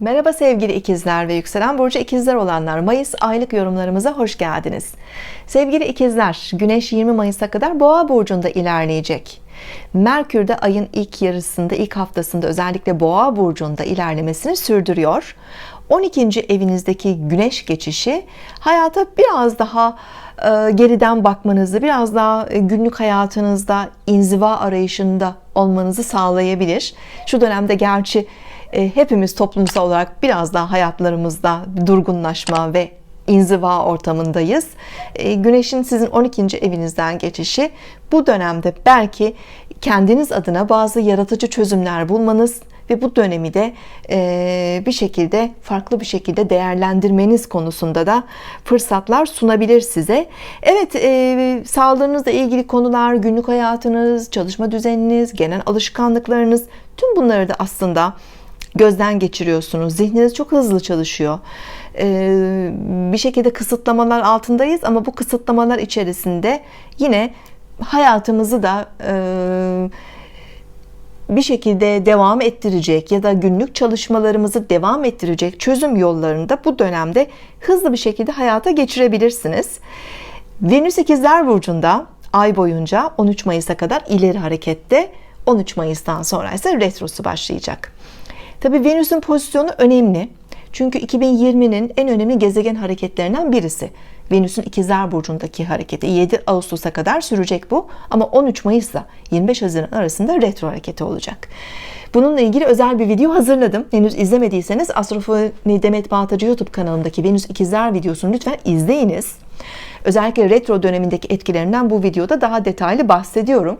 Merhaba sevgili ikizler ve yükselen burcu ikizler olanlar Mayıs aylık yorumlarımıza hoş geldiniz. Sevgili ikizler Güneş 20 Mayıs'a kadar Boğa burcunda ilerleyecek. Merkür de ayın ilk yarısında ilk haftasında özellikle Boğa burcunda ilerlemesini sürdürüyor. 12. evinizdeki güneş geçişi hayata biraz daha e, geriden bakmanızı, biraz daha e, günlük hayatınızda inziva arayışında olmanızı sağlayabilir. Şu dönemde gerçi hepimiz toplumsal olarak biraz daha hayatlarımızda durgunlaşma ve inziva ortamındayız. Güneşin sizin 12. evinizden geçişi bu dönemde belki kendiniz adına bazı yaratıcı çözümler bulmanız ve bu dönemi de bir şekilde farklı bir şekilde değerlendirmeniz konusunda da fırsatlar sunabilir size. Evet sağlığınızla ilgili konular, günlük hayatınız, çalışma düzeniniz, genel alışkanlıklarınız tüm bunları da aslında gözden geçiriyorsunuz. Zihniniz çok hızlı çalışıyor. Bir şekilde kısıtlamalar altındayız ama bu kısıtlamalar içerisinde yine hayatımızı da bir şekilde devam ettirecek ya da günlük çalışmalarımızı devam ettirecek çözüm yollarını da bu dönemde hızlı bir şekilde hayata geçirebilirsiniz. Venüs ikizler burcunda ay boyunca 13 Mayıs'a kadar ileri harekette 13 Mayıs'tan sonra ise retrosu başlayacak. Tabi Venüs'ün pozisyonu önemli. Çünkü 2020'nin en önemli gezegen hareketlerinden birisi. Venüs'ün ikizler burcundaki hareketi 7 Ağustos'a kadar sürecek bu ama 13 Mayıs'la 25 Haziran arasında retro hareketi olacak. Bununla ilgili özel bir video hazırladım. Henüz izlemediyseniz Astrofoni Demet Baltacı YouTube kanalımdaki Venüs ikizler videosunu lütfen izleyiniz. Özellikle retro dönemindeki etkilerinden bu videoda daha detaylı bahsediyorum.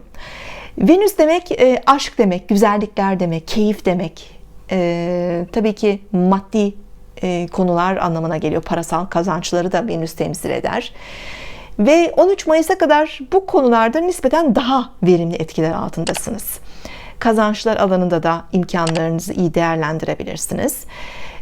Venüs demek e, aşk demek, güzellikler demek, keyif demek. E, tabii ki maddi e, konular anlamına geliyor. Parasal kazançları da Venüs temsil eder. Ve 13 Mayıs'a kadar bu konularda nispeten daha verimli etkiler altındasınız. Kazançlar alanında da imkanlarınızı iyi değerlendirebilirsiniz.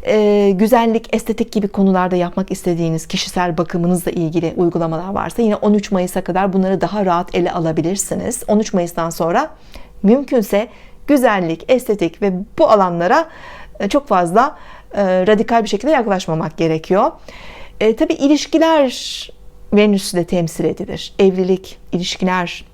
Ee, güzellik, estetik gibi konularda yapmak istediğiniz kişisel bakımınızla ilgili uygulamalar varsa yine 13 Mayıs'a kadar bunları daha rahat ele alabilirsiniz. 13 Mayıs'tan sonra mümkünse güzellik, estetik ve bu alanlara e, çok fazla e, radikal bir şekilde yaklaşmamak gerekiyor. E, tabii ilişkiler Venüs'ü de temsil edilir. Evlilik, ilişkiler,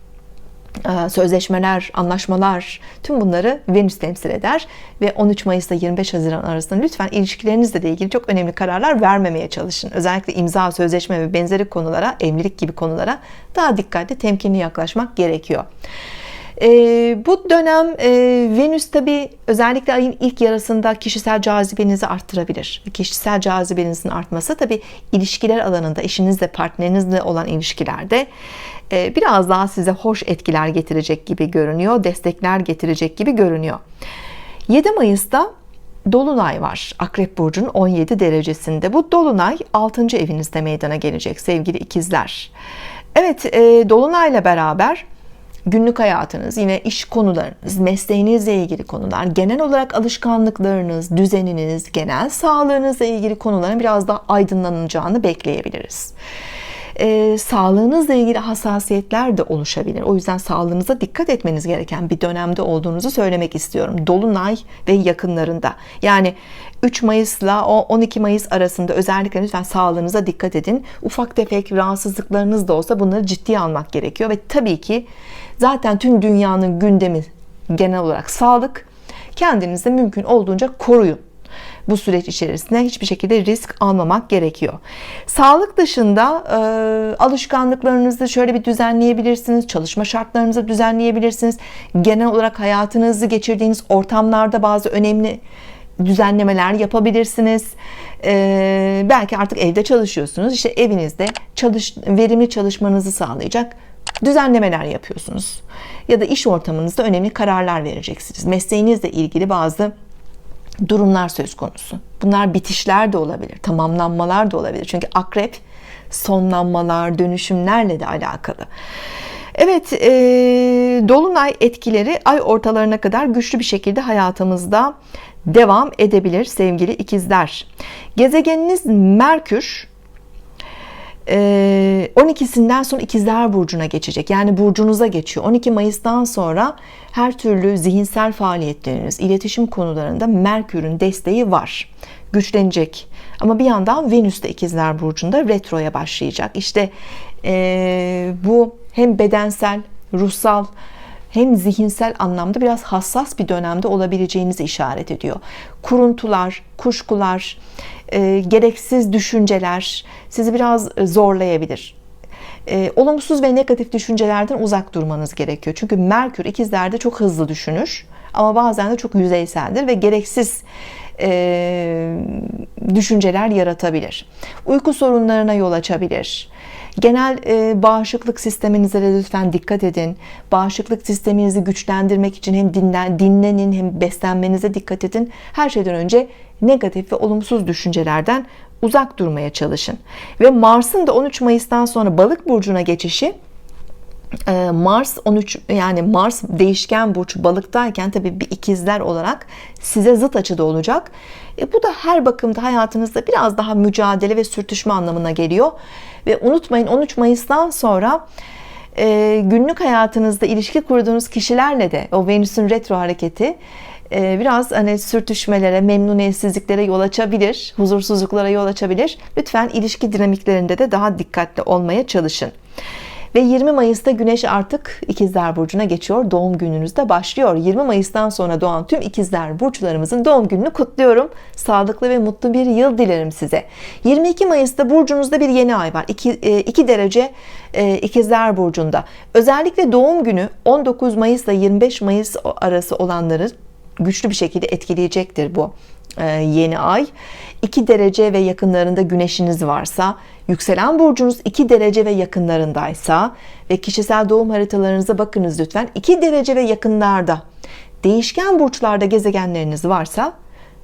e, sözleşmeler, anlaşmalar tüm bunları Venüs temsil eder ve 13 Mayıs'ta 25 Haziran arasında lütfen ilişkilerinizle de ilgili çok önemli kararlar vermemeye çalışın. Özellikle imza, sözleşme ve benzeri konulara, evlilik gibi konulara daha dikkatli, temkinli yaklaşmak gerekiyor. E, bu dönem e, Venüs tabi özellikle ayın ilk yarısında kişisel cazibenizi arttırabilir. Kişisel cazibenizin artması tabi ilişkiler alanında eşinizle partnerinizle olan ilişkilerde e, biraz daha size hoş etkiler getirecek gibi görünüyor. Destekler getirecek gibi görünüyor. 7 Mayıs'ta Dolunay var Akrep Burcu'nun 17 derecesinde. Bu Dolunay 6. evinizde meydana gelecek sevgili ikizler. Evet e, Dolunay'la beraber günlük hayatınız, yine iş konularınız, mesleğinizle ilgili konular, genel olarak alışkanlıklarınız, düzeniniz, genel sağlığınızla ilgili konuların biraz daha aydınlanacağını bekleyebiliriz. Ee, sağlığınızla ilgili hassasiyetler de oluşabilir. O yüzden sağlığınıza dikkat etmeniz gereken bir dönemde olduğunuzu söylemek istiyorum. Dolunay ve yakınlarında. Yani 3 Mayıs'la o 12 Mayıs arasında özellikle lütfen sağlığınıza dikkat edin. Ufak tefek rahatsızlıklarınız da olsa bunları ciddiye almak gerekiyor ve tabii ki Zaten tüm dünyanın gündemi genel olarak sağlık. Kendinizi mümkün olduğunca koruyun. Bu süreç içerisinde hiçbir şekilde risk almamak gerekiyor. Sağlık dışında e, alışkanlıklarınızı şöyle bir düzenleyebilirsiniz. Çalışma şartlarınızı düzenleyebilirsiniz. Genel olarak hayatınızı geçirdiğiniz ortamlarda bazı önemli düzenlemeler yapabilirsiniz. Ee, belki artık evde çalışıyorsunuz. İşte evinizde çalış, verimli çalışmanızı sağlayacak düzenlemeler yapıyorsunuz. Ya da iş ortamınızda önemli kararlar vereceksiniz. Mesleğinizle ilgili bazı durumlar söz konusu. Bunlar bitişler de olabilir, tamamlanmalar da olabilir. Çünkü akrep sonlanmalar, dönüşümlerle de alakalı. Evet, e, dolunay etkileri ay ortalarına kadar güçlü bir şekilde hayatımızda devam edebilir sevgili ikizler. Gezegeniniz Merkür 12'sinden sonra ikizler burcuna geçecek. Yani burcunuza geçiyor. 12 Mayıs'tan sonra her türlü zihinsel faaliyetleriniz, iletişim konularında Merkür'ün desteği var. Güçlenecek. Ama bir yandan Venüs de ikizler burcunda retroya başlayacak. İşte ee, bu hem bedensel, ruhsal hem zihinsel anlamda biraz hassas bir dönemde olabileceğinizi işaret ediyor. Kuruntular, kuşkular, e, gereksiz düşünceler sizi biraz zorlayabilir. E, olumsuz ve negatif düşüncelerden uzak durmanız gerekiyor. Çünkü Merkür ikizlerde çok hızlı düşünür ama bazen de çok yüzeyseldir ve gereksiz e, düşünceler yaratabilir. Uyku sorunlarına yol açabilir. Genel e, bağışıklık sisteminize de lütfen dikkat edin. Bağışıklık sisteminizi güçlendirmek için hem dinlen, dinlenin hem beslenmenize dikkat edin. Her şeyden önce negatif ve olumsuz düşüncelerden uzak durmaya çalışın. Ve Mars'ın da 13 Mayıs'tan sonra Balık burcuna geçişi Mars 13 yani Mars değişken burç balıktayken tabii bir ikizler olarak size zıt açıda olacak. E, bu da her bakımda hayatınızda biraz daha mücadele ve sürtüşme anlamına geliyor. Ve unutmayın 13 Mayıs'tan sonra e, günlük hayatınızda ilişki kurduğunuz kişilerle de o Venüs'ün retro hareketi e, biraz hani sürtüşmelere, memnuniyetsizliklere yol açabilir, huzursuzluklara yol açabilir. Lütfen ilişki dinamiklerinde de daha dikkatli olmaya çalışın. Ve 20 Mayıs'ta Güneş artık İkizler Burcu'na geçiyor. Doğum gününüzde başlıyor. 20 Mayıs'tan sonra doğan tüm İkizler Burçlarımızın doğum gününü kutluyorum. Sağlıklı ve mutlu bir yıl dilerim size. 22 Mayıs'ta Burcunuzda bir yeni ay var. 2, 2 e, derece e, İkizler Burcu'nda. Özellikle doğum günü 19 Mayıs ile 25 Mayıs arası olanları güçlü bir şekilde etkileyecektir bu yeni ay. 2 derece ve yakınlarında güneşiniz varsa yükselen burcunuz 2 derece ve yakınlarındaysa ve kişisel doğum haritalarınıza bakınız lütfen. 2 derece ve yakınlarda değişken burçlarda gezegenleriniz varsa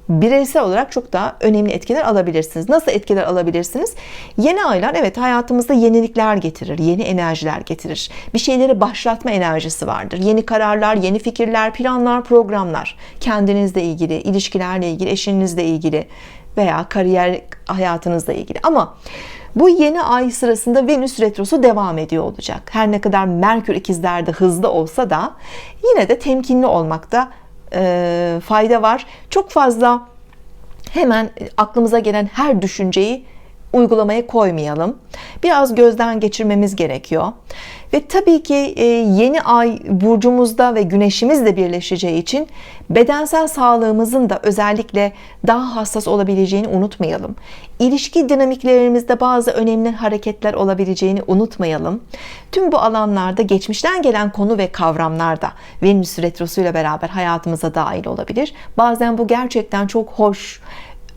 bireysel olarak çok daha önemli etkiler alabilirsiniz. Nasıl etkiler alabilirsiniz? Yeni aylar evet hayatımızda yenilikler getirir, yeni enerjiler getirir. Bir şeyleri başlatma enerjisi vardır. Yeni kararlar, yeni fikirler, planlar, programlar. Kendinizle ilgili, ilişkilerle ilgili, eşinizle ilgili veya kariyer hayatınızla ilgili. Ama bu yeni ay sırasında Venüs retrosu devam ediyor olacak. Her ne kadar Merkür ikizlerde hızlı olsa da yine de temkinli olmakta e, fayda var. Çok fazla hemen aklımıza gelen her düşünceyi uygulamaya koymayalım. Biraz gözden geçirmemiz gerekiyor. Ve tabii ki e, yeni ay burcumuzda ve güneşimizle birleşeceği için bedensel sağlığımızın da özellikle daha hassas olabileceğini unutmayalım. İlişki dinamiklerimizde bazı önemli hareketler olabileceğini unutmayalım. Tüm bu alanlarda geçmişten gelen konu ve kavramlar da Venüs retrosuyla beraber hayatımıza dahil olabilir. Bazen bu gerçekten çok hoş,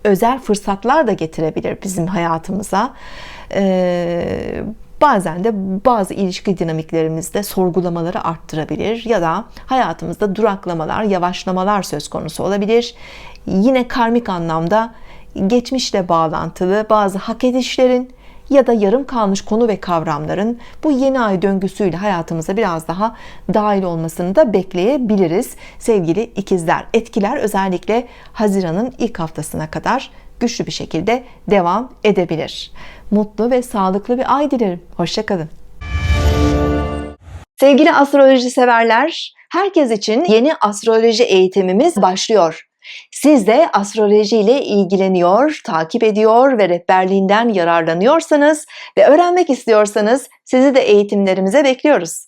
özel fırsatlar da getirebilir bizim hayatımıza. Ee, bazen de bazı ilişki dinamiklerimizde sorgulamaları arttırabilir ya da hayatımızda duraklamalar, yavaşlamalar söz konusu olabilir. Yine karmik anlamda geçmişle bağlantılı bazı hak edişlerin ya da yarım kalmış konu ve kavramların bu yeni ay döngüsüyle hayatımıza biraz daha dahil olmasını da bekleyebiliriz. Sevgili ikizler, etkiler özellikle Haziran'ın ilk haftasına kadar güçlü bir şekilde devam edebilir. Mutlu ve sağlıklı bir ay dilerim. Hoşçakalın. Sevgili astroloji severler, herkes için yeni astroloji eğitimimiz başlıyor. Siz de astroloji ile ilgileniyor, takip ediyor ve rehberliğinden yararlanıyorsanız ve öğrenmek istiyorsanız sizi de eğitimlerimize bekliyoruz.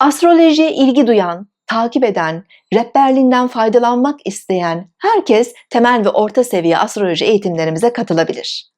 Astrolojiye ilgi duyan, takip eden, rehberliğinden faydalanmak isteyen herkes temel ve orta seviye astroloji eğitimlerimize katılabilir.